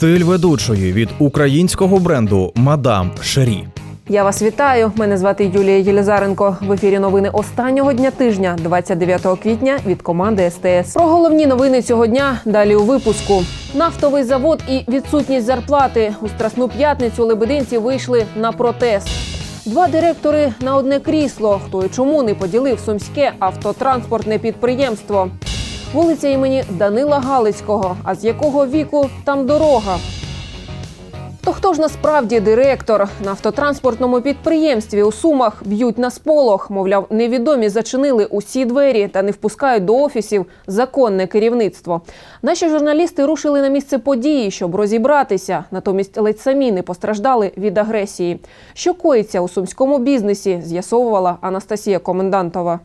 Стиль ведучої від українського бренду Мадам Шері. Я вас вітаю. Мене звати Юлія Єлизаренко. В ефірі новини останнього дня тижня, 29 квітня, від команди СТС. Про головні новини цього дня далі у випуску. Нафтовий завод і відсутність зарплати у страсну п'ятницю лебединці вийшли на протест. Два директори на одне крісло. Хто і чому не поділив сумське автотранспортне підприємство. Вулиця імені Данила Галицького. А з якого віку там дорога? То хто ж насправді директор на автотранспортному підприємстві у Сумах б'ють на сполох? Мовляв, невідомі зачинили усі двері та не впускають до офісів законне керівництво. Наші журналісти рушили на місце події, щоб розібратися. Натомість ледь самі не постраждали від агресії. Що коїться у сумському бізнесі? З'ясовувала Анастасія Комендантова.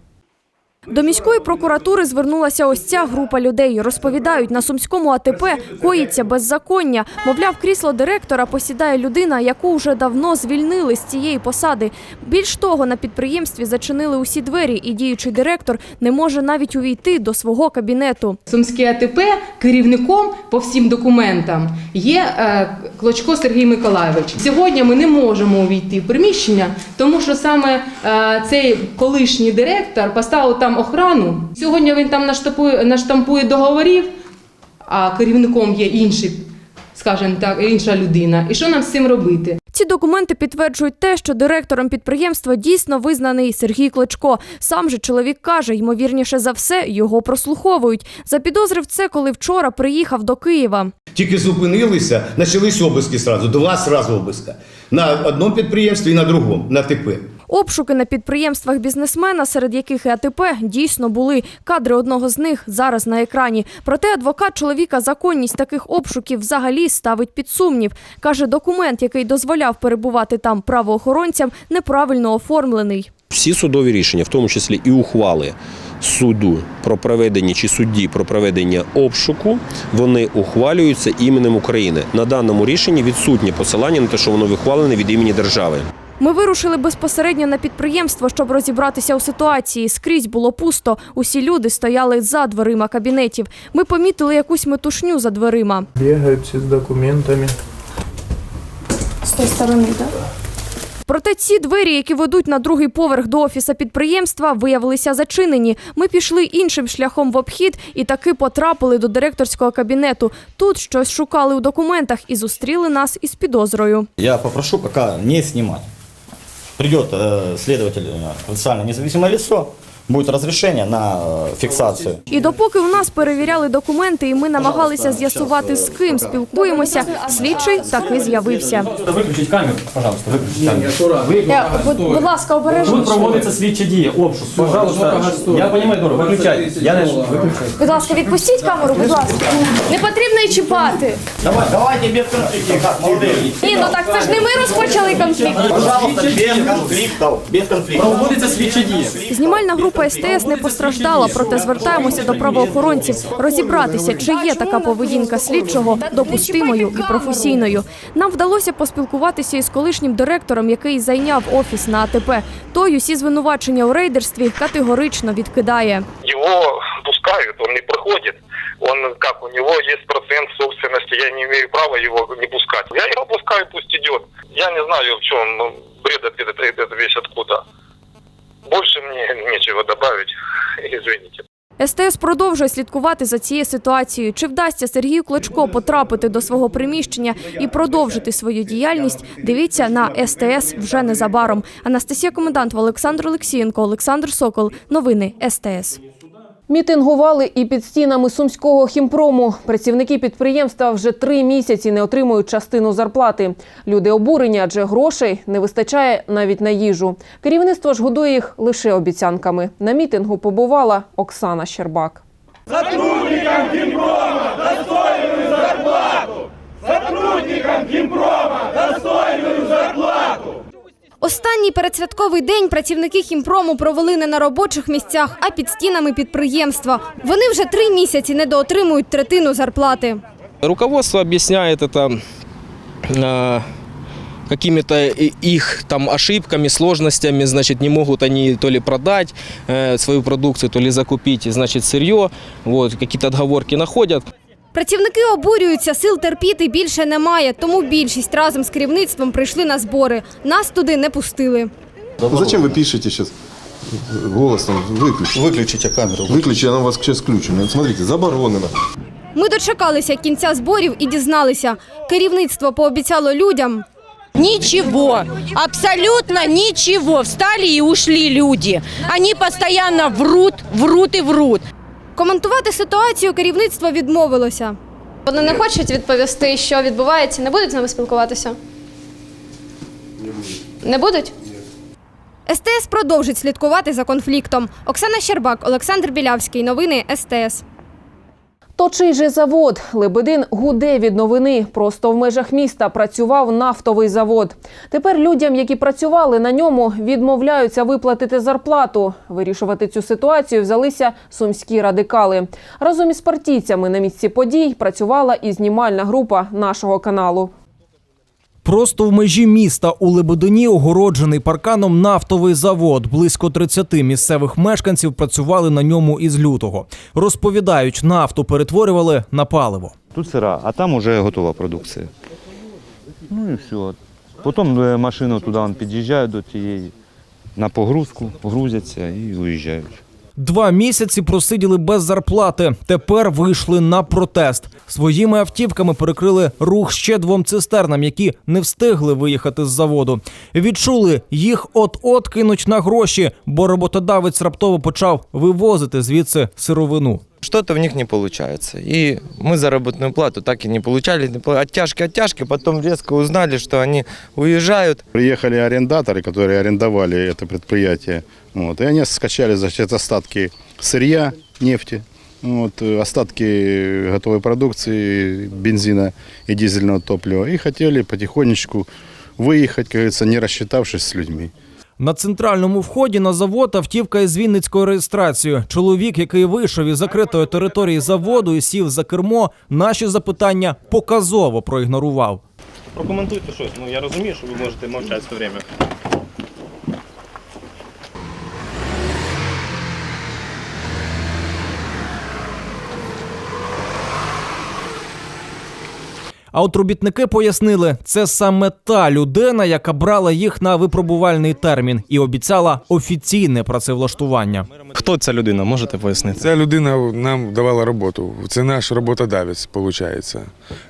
До міської прокуратури звернулася ось ця група людей. Розповідають, на сумському АТП коїться беззаконня. Мовляв, крісло директора посідає людина, яку вже давно звільнили з цієї посади. Більш того, на підприємстві зачинили усі двері, і діючий директор не може навіть увійти до свого кабінету. Сумське АТП керівником по всім документам є е, Клочко Сергій Миколайович. Сьогодні ми не можемо увійти в приміщення, тому що саме е, цей колишній директор поставив там охрану. Сьогодні він там наштампує, наштампує договорів, а керівником є інший, скажімо так, інша людина. І що нам з цим робити? Ці документи підтверджують те, що директором підприємства дійсно визнаний Сергій Кличко. Сам же чоловік каже, ймовірніше за все, його прослуховують. Запідозрив це, коли вчора приїхав до Києва. Тільки зупинилися, почались обиски сразу, два сразу обиска. На одному підприємстві і на другому, на ТП. Обшуки на підприємствах бізнесмена, серед яких і АТП, дійсно були. Кадри одного з них зараз на екрані. Проте адвокат чоловіка законність таких обшуків взагалі ставить під сумнів. Каже, документ, який дозволяв перебувати там правоохоронцям, неправильно оформлений. Всі судові рішення, в тому числі і ухвали суду про проведення чи судді про проведення обшуку, вони ухвалюються іменем України. На даному рішенні відсутнє посилання на те, що воно ухвалене від імені держави. Ми вирушили безпосередньо на підприємство, щоб розібратися у ситуації. Скрізь було пусто. Усі люди стояли за дверима кабінетів. Ми помітили якусь метушню за дверима. Бегают все с документами. З тієї сторони, так? Проте ці двері, які ведуть на другий поверх до офіса підприємства, виявилися зачинені. Ми пішли іншим шляхом в обхід і таки потрапили до директорського кабінету. Тут щось шукали у документах і зустріли нас із підозрою. Я попрошу пока не снимать. Придет э, следователь, э, официально независимое лицо, будет разрешение на э, фиксацию. І допоки у нас перевіряли документи, і ми намагалися з'ясувати, з ким спілкуємося, слідчий таки з'явився. Виключіть камеру, пожалуйста, виключіть камеру. Будь, будь ласка, обережно. Тут проводиться слідчі дії, обшук. Пожалуйста, я розумію, добре, виключайте. Я не виключаю. Будь ласка, відпустіть камеру, будь ласка. Не потрібно її чіпати. Давай, давайте без молодые. Ні, ну так це ж не ми розпочали конфлікт. Пожалуйста, без конфликтов, без конфликтов. Проводиться слідчі дії. Знімальна група СТС не постраждала, проте звертаємося до правоохоронців розібратися, чи є така поведінка слідчого допустимою і професійною. Нам вдалося поспілкуватися із колишнім директором, який зайняв офіс на АТП. Той усі звинувачення у рейдерстві категорично відкидає. его пускают, он не проходит. Он как у него есть процент собственности, я не имею права его не пускать. Я его пускаю, пусть идет. Я не знаю, в чем ну, бред этот, этот весь откуда. Больше мне нечего добавить. Извините. СТС продовжує слідкувати за цією ситуацією. Чи вдасться Сергію Клочко потрапити до свого приміщення і продовжити свою діяльність? Дивіться на СТС вже незабаром. Анастасія Комендант, Олександр Олексієнко, Олександр Сокол. Новини СТС. Мітингували і під стінами сумського хімпрому. Працівники підприємства вже три місяці не отримують частину зарплати. Люди обурені, адже грошей не вистачає навіть на їжу. Керівництво ж годує їх лише обіцянками. На мітингу побувала Оксана Щербак. Останній передсвятковий день працівники хімпрому провели не на робочих місцях, а під стінами підприємства. Вони вже три місяці недоотримують третину зарплати. Руководство объясняет это э, какими-то и- их там ошибками, сложностями, значит, не могут они то ли продать э, свою продукцию, то ли закупить, значит, сырье, вот, какие-то отговорки находят. Працівники обурюються, сил терпіти більше немає, тому більшість разом з керівництвом прийшли на збори. Нас туди не пустили. Ну, зачем вы пишете сейчас голосом? Выключите. Выключите камеру. Выключи, она у вас сейчас включена. Смотрите, заборонено. Ми дочекалися кінця зборів і дізналися. Керівництво пообіцяло людям. Ничего, абсолютно ничего. Встали и ушли люди. Они постоянно врут, врут и врут. Коментувати ситуацію керівництво відмовилося. Вони не хочуть відповісти, що відбувається, не будуть з нами спілкуватися? Не будуть? СТС продовжить слідкувати за конфліктом. Оксана Щербак, Олександр Білявський. Новини СТС. То чий же завод? Лебедин гуде від новини. Просто в межах міста працював нафтовий завод. Тепер людям, які працювали на ньому, відмовляються виплатити зарплату. Вирішувати цю ситуацію взялися сумські радикали. Разом із партійцями на місці подій працювала і знімальна група нашого каналу. Просто в межі міста у Лебедині огороджений парканом нафтовий завод. Близько 30 місцевих мешканців працювали на ньому із лютого. Розповідають, нафту перетворювали на паливо. Тут сира, а там уже готова продукція. Ну і все. Потім е, машину туди під'їжджають до тієї, на погрузку, грузяться і уїжджають. Два місяці просиділи без зарплати. Тепер вийшли на протест. Своїми автівками перекрили рух ще двом цистернам, які не встигли виїхати з заводу. Відчули, їх от-от кинуть на гроші, бо роботодавець раптово почав вивозити звідси сировину. Что-то в них не получается. И мы заработную плату так и не получали. Оттяжки, оттяжки. Потом резко узнали, что они уезжают. Приехали арендаторы, которые арендовали это предприятие. Вот, и они скачали значит, остатки сырья, нефти, вот, э, остатки готовой продукции, бензина и дизельного топлива. И хотели потихонечку выехать, как говорится, не рассчитавшись с людьми. На центральному вході на завод автівка із Вінницькою реєстрацією. Чоловік, який вийшов із закритої території заводу і сів за кермо, наші запитання показово проігнорував. Прокоментуйте щось. Ну я розумію, що ви можете мовчати все время. А от робітники пояснили, це саме та людина, яка брала їх на випробувальний термін і обіцяла офіційне працевлаштування. Хто ця людина? Можете пояснити? Ця людина нам давала роботу. Це наш роботодавець, виходить,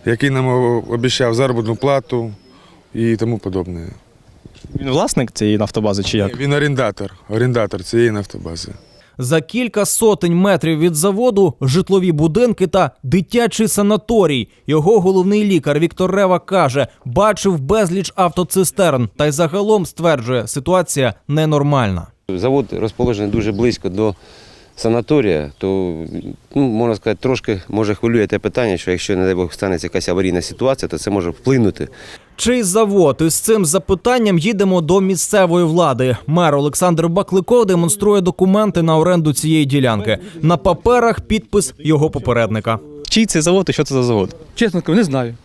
який нам обіцяв заробітну плату і тому подобне. Він власник цієї нафтобази чи як? Він орендатор, орендатор цієї нафтобази. За кілька сотень метрів від заводу житлові будинки та дитячий санаторій. Його головний лікар Віктор Рева каже, бачив безліч автоцистерн, та й загалом стверджує, ситуація ненормальна. Завод розположений дуже близько до санаторія, то ну, можна сказати, трошки може хвилює те питання, що якщо, не дай Бог, станеться якась аварійна ситуація, то це може вплинути Чий завод із цим запитанням їдемо до місцевої влади. Мер Олександр Бакликов демонструє документи на оренду цієї ділянки. На паперах підпис його попередника. Чий це завод і що це за завод? Чесно кажу, не знаю.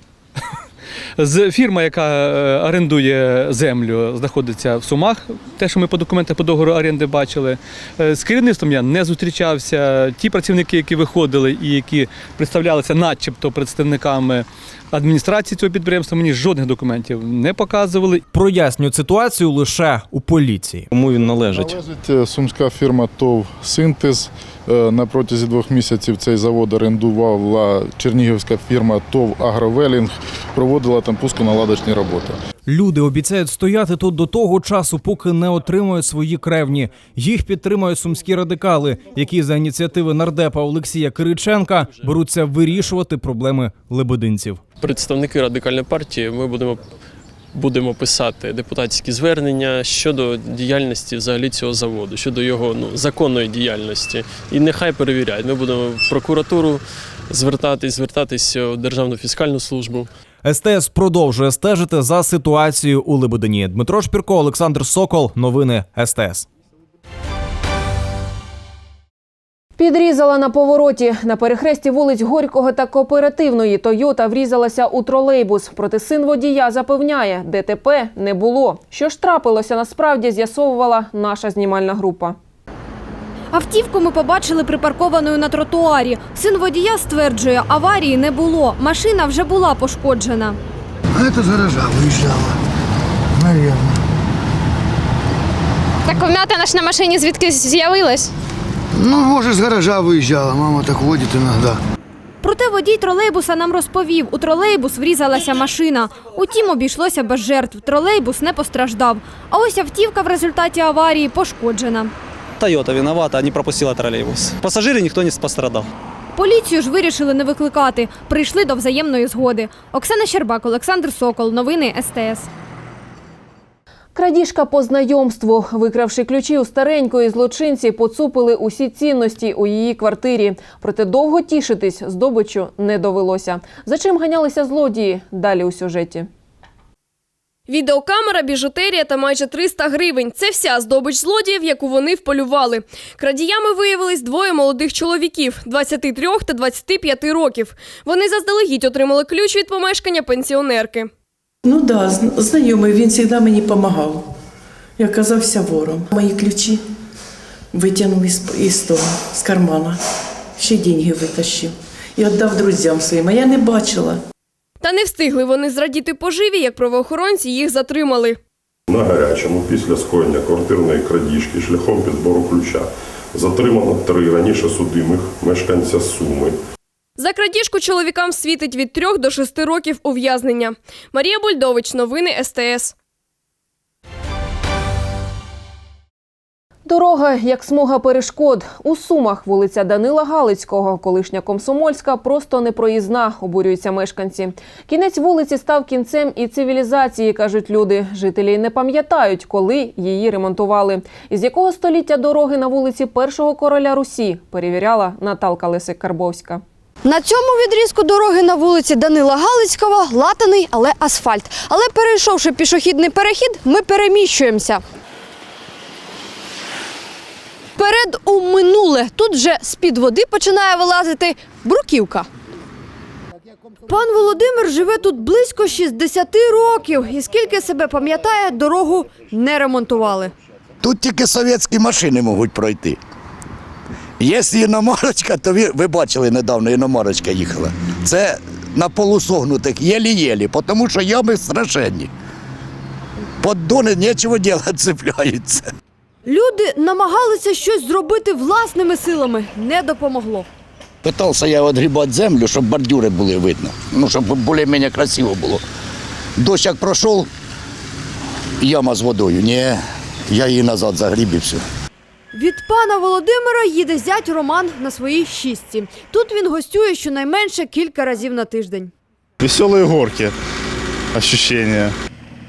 З фірма, яка е, орендує землю, знаходиться в Сумах. Те, що ми по документах по договору оренди бачили. Е, З керівництвом я не зустрічався. Ті працівники, які виходили і які представлялися, начебто, представниками адміністрації цього підприємства, мені жодних документів не показували. Прояснюють ситуацію лише у поліції. Кому він належить? Належить сумська фірма ТОВ Синтез. Е, На протязі двох місяців цей завод орендувала чернігівська фірма ТОВ Агровелінг, проводила там пусконаладочні роботи. Люди обіцяють стояти тут до того часу, поки не отримують свої кревні. Їх підтримують сумські радикали, які за ініціативи нардепа Олексія Кириченка беруться вирішувати проблеми лебединців. Представники радикальної партії ми будемо. Будемо писати депутатські звернення щодо діяльності взагалі цього заводу, щодо його ну законної діяльності. І нехай перевіряють. Ми будемо в прокуратуру звертатись, звертатись в Державну фіскальну службу. СТС продовжує стежити за ситуацією у Лебедині. Дмитро Шпірко, Олександр Сокол. Новини СТС. Підрізала на повороті. На перехресті вулиць Горького та Кооперативної Тойота врізалася у тролейбус. Проте син водія запевняє, ДТП не було. Що ж трапилося насправді, з'ясовувала наша знімальна група. Автівку ми побачили припаркованою на тротуарі. Син водія стверджує, аварії не було. Машина вже була пошкоджена. А это с гаража выезжала. Наверное. Так вмятина ж на машині звідки з'явилась? Ну, может, с гаража выезжала. Мама так водит иногда. Проте водій тролейбуса нам розповів, у тролейбус врізалася машина. Утім, обійшлося без жертв. Тролейбус не постраждав. А ось автівка в результаті аварії пошкоджена. Тойота виновата, не пропустила троллейбус. Пассажиры никто не пострадал. Поліцію ж вирішили не викликати. Прийшли до взаємної згоди. Оксана Щербак, Олександр Сокол. Новини СТС. Крадіжка по знайомству. Викравши ключі у старенької злочинці, поцупили усі цінності у її квартирі. Проте довго тішитись здобичу не довелося. За чим ганялися злодії? Далі у сюжеті. Відеокамера, біжутерія та майже 300 гривень. Це вся здобич злодіїв, яку вони вполювали. Крадіями виявились двоє молодих чоловіків – 23 та 25 років. Вони заздалегідь отримали ключ від помешкання пенсіонерки. Ну да, знайомий, він завжди мені допомагав. Я казався вором. Мої ключі витягнув із, із того, з кармана. Ще деньги витащив. І віддав друзям своїм, а я не бачила. Та не встигли вони зрадіти поживі, як правоохоронці їх затримали. На гарячому після скоєння квартирної крадіжки шляхом підбору ключа затримано три раніше судимих мешканця Суми. За крадіжку чоловікам світить від 3 до 6 років ув'язнення. Марія Бульдович, новини СТС. Дорога як смуга перешкод. У Сумах вулиця Данила Галицького, колишня Комсомольська, просто непроїзна, обурюються мешканці. Кінець вулиці став кінцем і цивілізації, кажуть люди. Жителі не пам'ятають, коли її ремонтували. Із якого століття дороги на вулиці першого короля Русі, перевіряла Наталка Лисик-Карбовська. На цьому відрізку дороги на вулиці Данила Галицького латаний, але асфальт. Але перейшовши пішохідний перехід, ми переміщуємося. Вперед у минуле. Тут вже з-під води починає вилазити бруківка. Пан Володимир живе тут близько 60 років. І скільки себе пам'ятає, дорогу не ремонтували. Тут тільки совєтські машини можуть пройти. Якщо іномарочка, то ви, ви бачили недавно, іномарочка їхала. Це на полусогнутих, єлі-єлі, тому що ями страшенні. Поддони нічого робити, цепляються. Люди намагалися щось зробити власними силами. Не допомогло. Питався я відгрібати землю, щоб бордюри були видно. Ну, щоб більш-менш красиво було. Дощ як пройшов, яма з водою. Ні, я її назад загріб і все. Від пана Володимира їде зять Роман на своїй шістці. Тут він гостює щонайменше кілька разів на тиждень. Веселые горки. Ощущения.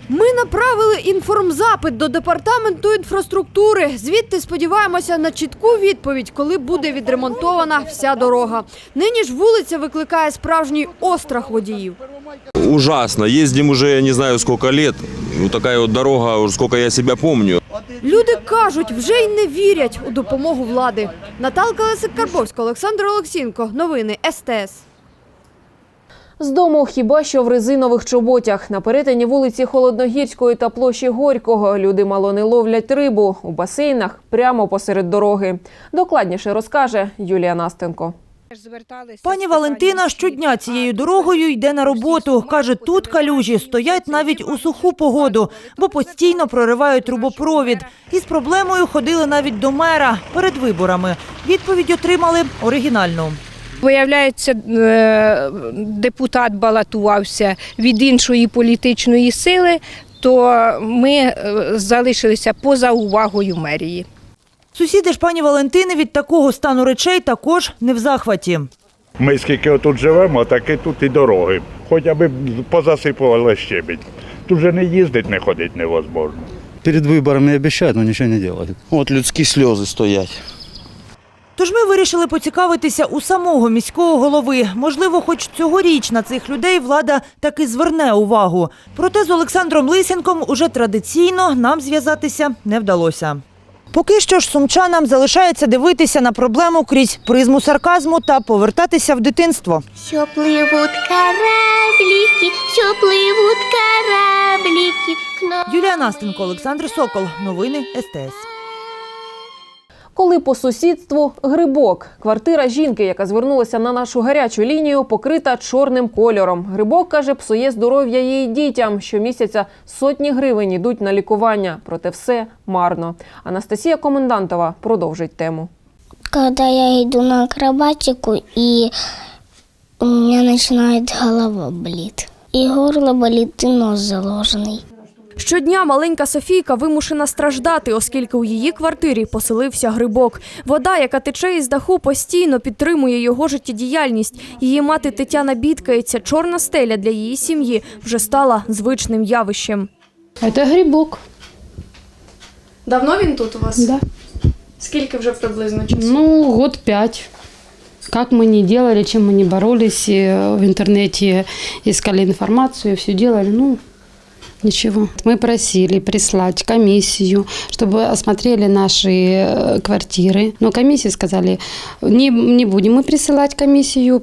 Ми направили інформзапит до департаменту інфраструктури. Звідти сподіваємося на чітку відповідь, коли буде відремонтована вся дорога. Нині ж вулиця викликає справжній острах водіїв. Ужасно. Ездим уже не знаю сколько лет. Вот такая вот дорога, уже сколько я себя помню. Люди кажуть, вже й не вірять у допомогу влади. Наталка Лесик-Карбовська, Олександр Олексінко. Новини СТС. З дому хіба що в резинових чоботях. На перетині вулиці Холодногірської та площі Горького люди мало не ловлять рибу у басейнах прямо посеред дороги. Докладніше розкаже Юлія Настенко. Пані Валентина щодня цією дорогою йде на роботу. Каже, тут калюжі стоять навіть у суху погоду, бо постійно проривають трубопровід. Із проблемою ходили навіть до мера перед виборами. Відповідь отримали оригінальну. Виявляється, е, депутат балотувався від іншої політичної сили, то ми е, залишилися поза увагою мерії. Сусіди ж пані Валентини від такого стану речей також не в захваті. Ми скільки тут живемо, так і тут і дороги. Хоча б позасипували щебінь. Тут же не їздить, не ходить невозможно. Перед выборами обещают, но ничего не делают. От людські сльози стоять. Тож ми вирішили поцікавитися у самого міського голови. Можливо, хоч цьогоріч на цих людей влада таки зверне увагу. Проте з Олександром Лисенком уже традиційно нам зв'язатися не вдалося. Поки що ж сумчанам залишається дивитися на проблему крізь призму сарказму та повертатися в дитинство. Що пливуть корабліки, що пливуть корабліки. Юлія Настенко, Олександр Сокол. Новини СТС. Коли по сусідству грибок. Квартира жінки, яка звернулася на нашу гарячу лінію, покрита чорним кольором. Грибок каже, псує здоров'я її дітям. Щомісяця сотні гривень йдуть на лікування. Проте все марно. Анастасія Комендантова продовжить тему. Когда я иду на акробатику, и у меня начинает голова болит. И горло болит, и нос заложенный. Щодня маленька Софійка вимушена страждати, оскільки у її квартирі поселився грибок. Вода, яка тече із даху, постійно підтримує його життєдіяльність. Її мати Тетяна бідкається. Чорна стеля для її сім'ї вже стала звичним явищем. Это грибок. Давно він тут у вас? Да. Скільки вже приблизно часу? Ну, год пять. Как мы не делали, чем мы не боролись, и в интернете искали информацию, все делали, ну, ничего. Мы просили прислать комиссию, чтобы осмотрели наши э, квартиры. Но комиссии сказали, не, не будем мы присылать комиссию.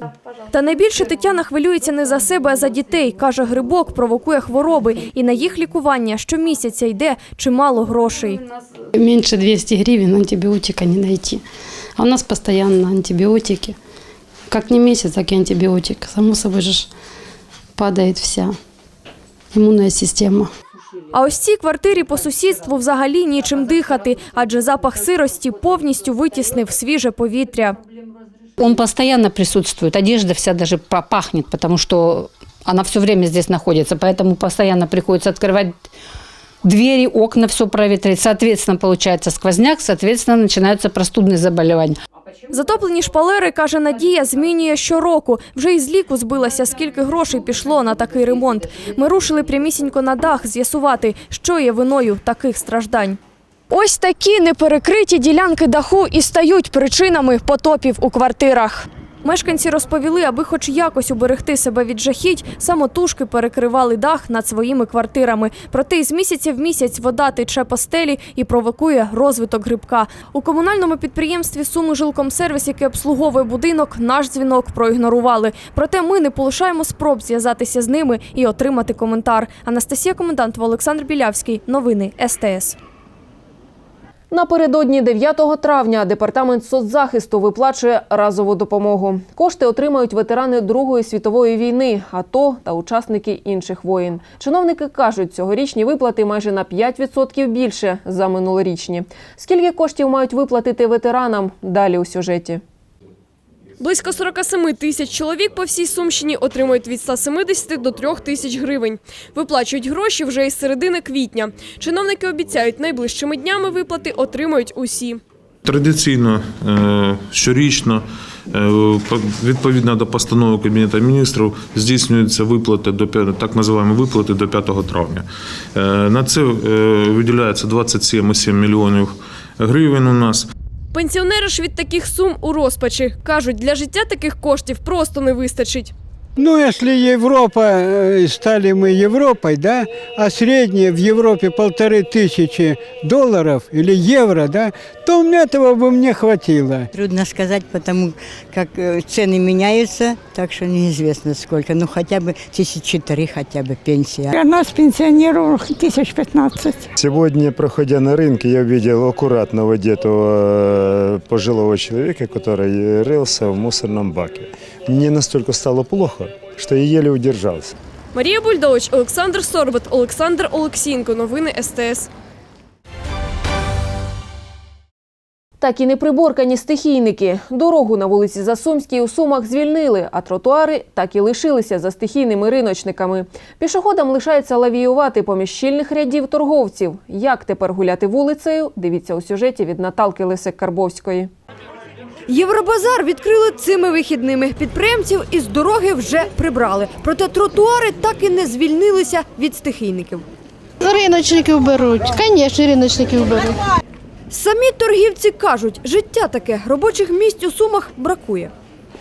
Та найбільше Тетяна хвилюється не за себе, а за дітей. Каже, грибок провокує хвороби, і на їх лікування щомісяця йде чимало грошей. Меньше 200 гривен антибиотика не найти. А у нас постоянно антибиотики. Как не месяц, так и антибиотик. Само собой же ж падает вся иммунная система. А ось цій квартирі по сусідству взагалі нічим дихати, адже запах сирості повністю витіснив свіже повітря. Он постоянно присутствует. Одежда вся даже па- пахнет, потому что она все время здесь находится. Поэтому постоянно приходится открывать двери, окна, все проветрить. Соответственно, получается сквозняк, соответственно, начинаются простудные заболевания. Затоплені шпалери, каже Надія, змінює щороку. Вже із ліку збилася, скільки грошей пішло на такий ремонт. Ми рушили прямісінько на дах з'ясувати, що є виною таких страждань. Ось такі неперекриті ділянки даху і стають причинами потопів у квартирах. Мешканці розповіли, аби хоч якось уберегти себе від жахіть, самотужки перекривали дах над своїми квартирами. Проте із місяця в місяць вода тече по стелі і провокує розвиток грибка. У комунальному підприємстві Суми Жилкомсервіс, яке обслуговує будинок, наш дзвінок проігнорували. Проте ми не полишаємо спроб зв'язатися з ними і отримати коментар. Анастасія Комендантова, Олександр Білявський. Новини СТС. Напередодні 9 травня департамент соцзахисту виплачує разову допомогу. Кошти отримають ветерани Другої світової війни, АТО та учасники інших воїн. Чиновники кажуть, цьогорічні виплати майже на 5% більше за минулорічні. Скільки коштів мають виплатити ветеранам? Далі у сюжеті. Близько 47 тисяч чоловік по всій Сумщині отримують від 170 до 3 тисяч гривень. Виплачують гроші вже із середини квітня. Чиновники обіцяють, найближчими днями виплати отримають усі. Традиційно е, щорічно, е, відповідно до постанови Кабінету міністрів, здійснюються виплати до так називаємо виплати до 5 травня. Е, На це виділяється 27,7 мільйонів гривень у нас. Пенсіонери ж від таких сум у розпачі. Кажуть, для життя таких коштів просто не вистачить. Ну, если Европа, э, стали мы Европой, да, а среднее в Европе полторы тысячи долларов или евро, да, то мне этого бы мне хватило. Трудно сказать, потому как э, цены меняются, так что неизвестно сколько. Ну, хотя бы тысячи три хотя бы пенсия. У нас пенсионеров тысяч пятнадцать. Сегодня, проходя на рынке, я увидел аккуратного одетого э, пожилого человека, который рылся в мусорном баке. Мне настолько стало плохо, что я еле удержался. Марія Бульдович, Олександр Сорбат, Олександр Олексієнко. Новини СТС. Так і не приборкані стихійники. Дорогу на вулиці Засумській у Сумах звільнили, а тротуари так і лишилися за стихійними риночниками. Пішоходам лишається лавіювати поміж щільних рядів торговців. Як тепер гуляти вулицею? Дивіться у сюжеті від Наталки Лисик-Карбовської. Євробазар відкрили цими вихідними. Підприємців із дороги вже прибрали. Проте тротуари так і не звільнилися від стихійників. Риночників беруть, звісно, риночників беруть. Самі торгівці кажуть, життя таке, робочих місць у сумах бракує.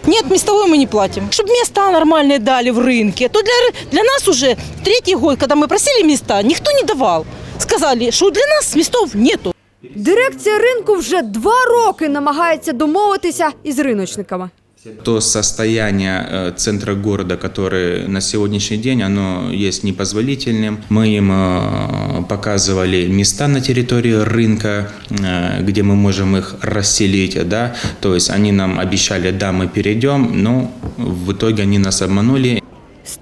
Нет, местовой мы не платим. Чтобы места нормальные дали в рынке. То для, для нас уже третий год, когда мы просили места, никто не давал. Сказали, что для нас местов нету. Дирекція ринку вже два роки намагається домовитися із риночниками. То состояние э, центра города, которое на сегодняшний день, оно есть непозволительным. Мы им э, показывали места на территории рынка, э, где мы можем их расселить, да, то есть они нам обещали, да, мы перейдем, но в итоге они нас обманули,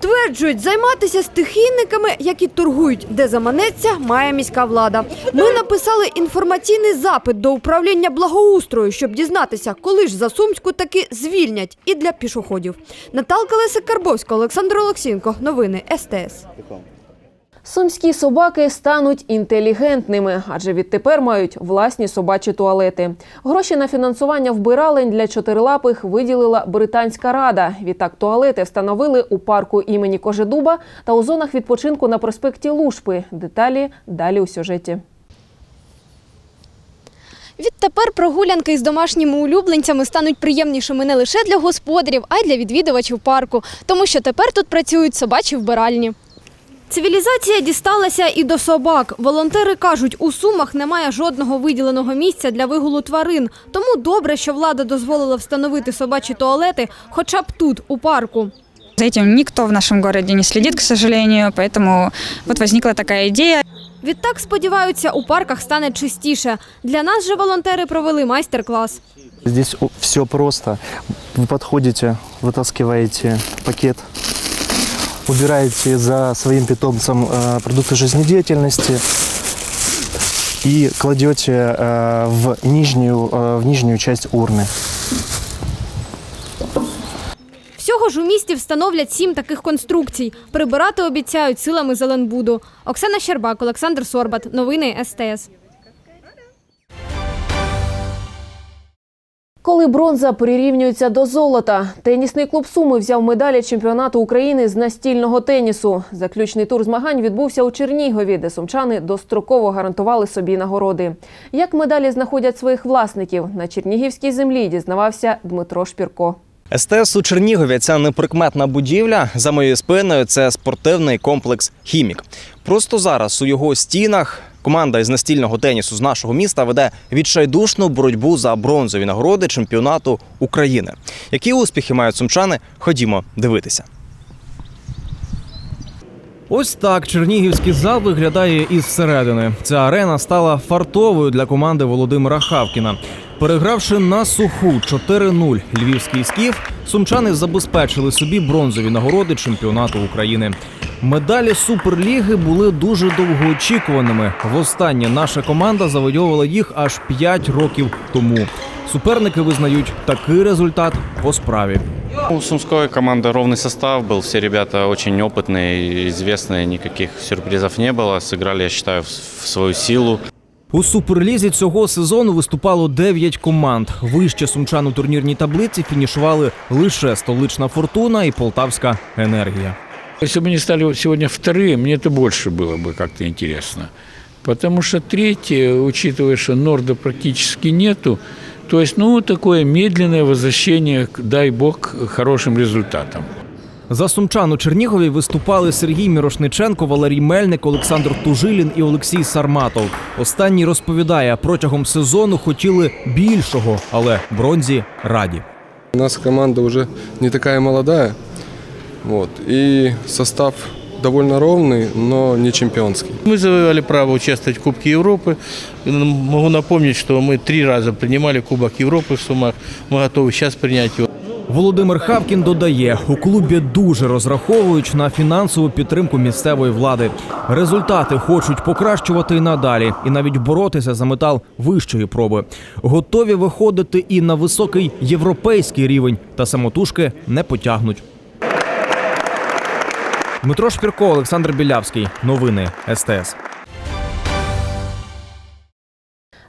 Стверджують, займатися стихійниками, які торгують, де заманеться, має міська влада. Ми написали інформаційний запит до управління благоустрою, щоб дізнатися, коли ж за Сумську таки звільнять і для пішоходів. Наталка Лесик Карбовська, Олександр Олексінко. Новини СТС. Сумські собаки стануть інтелігентними, адже відтепер мають власні собачі туалети. Гроші на фінансування вбиралень для чотирилапих виділила британська рада. Відтак туалети встановили у парку імені Кожедуба та у зонах відпочинку на проспекті Лушпи. Деталі далі у сюжеті. Відтепер прогулянки із домашніми улюбленцями стануть приємнішими не лише для господарів, а й для відвідувачів парку, тому що тепер тут працюють собачі вбиральні. Цивілізація дісталася і до собак. Волонтери кажуть, у Сумах немає жодного виділеного місця для вигулу тварин. Тому добре, що влада дозволила встановити собачі туалети хоча б тут, у парку. За этим никто в нашем городе не следит, к сожалению, поэтому вот возникла такая идея. Відтак сподіваються, у парках стане чистіше. Для нас же волонтери провели майстер-клас. Здесь все просто. Вы подходите, вытаскиваете пакет, убираете за своим питомцем э, продукты жизнедеятельности и кладете э, в, нижнюю, э, в нижнюю часть урны. Всього ж у місті встановлять сім таких конструкцій. Прибирати обіцяють силами Зеленбуду. Оксана Щербак, Олександр Сорбат. Новини СТС. Коли бронза прирівнюється до золота, тенісний клуб Суми взяв медалі чемпіонату України з настільного тенісу. Заключний тур змагань відбувся у Чернігові, де сумчани достроково гарантували собі нагороди. Як медалі знаходять своїх власників на чернігівській землі, дізнавався Дмитро Шпірко. СТС у Чернігові ця неприкметна будівля. За моєю спиною це спортивний комплекс Хімік. Просто зараз у його стінах команда із настільного тенісу з нашого міста веде відчайдушну боротьбу за бронзові нагороди чемпіонату України. Які успіхи мають сумчани? Ходімо дивитися. Ось так чернігівський зал виглядає із середини. Ця арена стала фартовою для команди Володимира Хавкіна. Перегравши на суху 4-0 львівський скіф, сумчани забезпечили собі бронзові нагороди чемпіонату України. Медалі суперліги були дуже довгоочікуваними. Востаннє наша команда завойовувала їх аж 5 років тому. Суперники визнають такий результат по справі. У Сумской команды ровный состав был, все ребята очень опытные, известные, никаких сюрпризов не было. Сыграли, я считаю, в в свою силу. У суперлізі цього сезону виступало 9 команд. Вище сумчан у турнірній таблиці фінішували лише столична фортуна і полтавська енергія. Если бы они стали сегодня вторые, мне это больше было бы как-то интересно. Потому что третье, учитывая, что Норда практически нету, то есть, ну, такое медленное возвращение, дай бог, к хорошим результатам. За сумчан у Чернігові виступали Сергій Мірошниченко, Валерій Мельник, Олександр Тужилін і Олексій Сарматов. Останній розповідає, протягом сезону хотіли більшого, але бронзі раді. У нас команда уже не такая молодая, вот, и состав довольно ровный, но не чемпионский. Мы завоевали право участвовать в Кубке Европы. Могу напомнить, что мы три раза принимали Кубок Европы в Сумах. Мы готовы сейчас принять его. Володимир Хавкін додає, у клубі дуже розраховують на фінансову підтримку місцевої влади. Результати хочуть покращувати і надалі, і навіть боротися за метал вищої проби. Готові виходити і на високий європейський рівень, та самотужки не потягнуть. Дмитро Шпірко, Олександр Білявський. Новини СТС.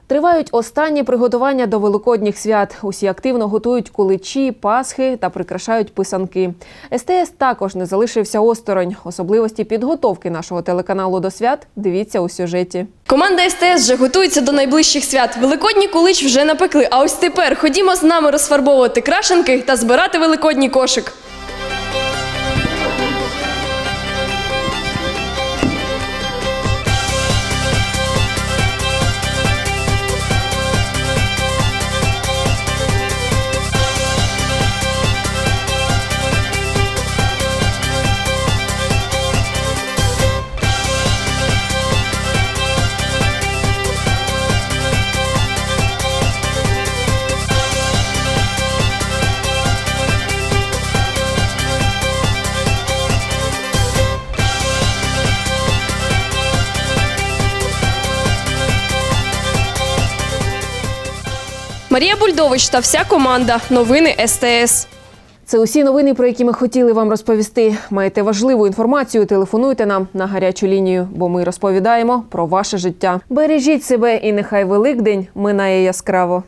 Тривають останні приготування до великодніх свят. Усі активно готують куличі, пасхи та прикрашають писанки. СТС також не залишився осторонь. Особливості підготовки нашого телеканалу до свят дивіться у сюжеті. Команда СТС вже готується до найближчих свят. Великодній кулич вже напекли. А ось тепер ходімо з нами розфарбовувати крашенки та збирати великодній кошик. Марія Бульдович та вся команда. Новини СТС. Це усі новини, про які ми хотіли вам розповісти. Маєте важливу інформацію? Телефонуйте нам на гарячу лінію, бо ми розповідаємо про ваше життя. Бережіть себе і нехай Великдень минає яскраво.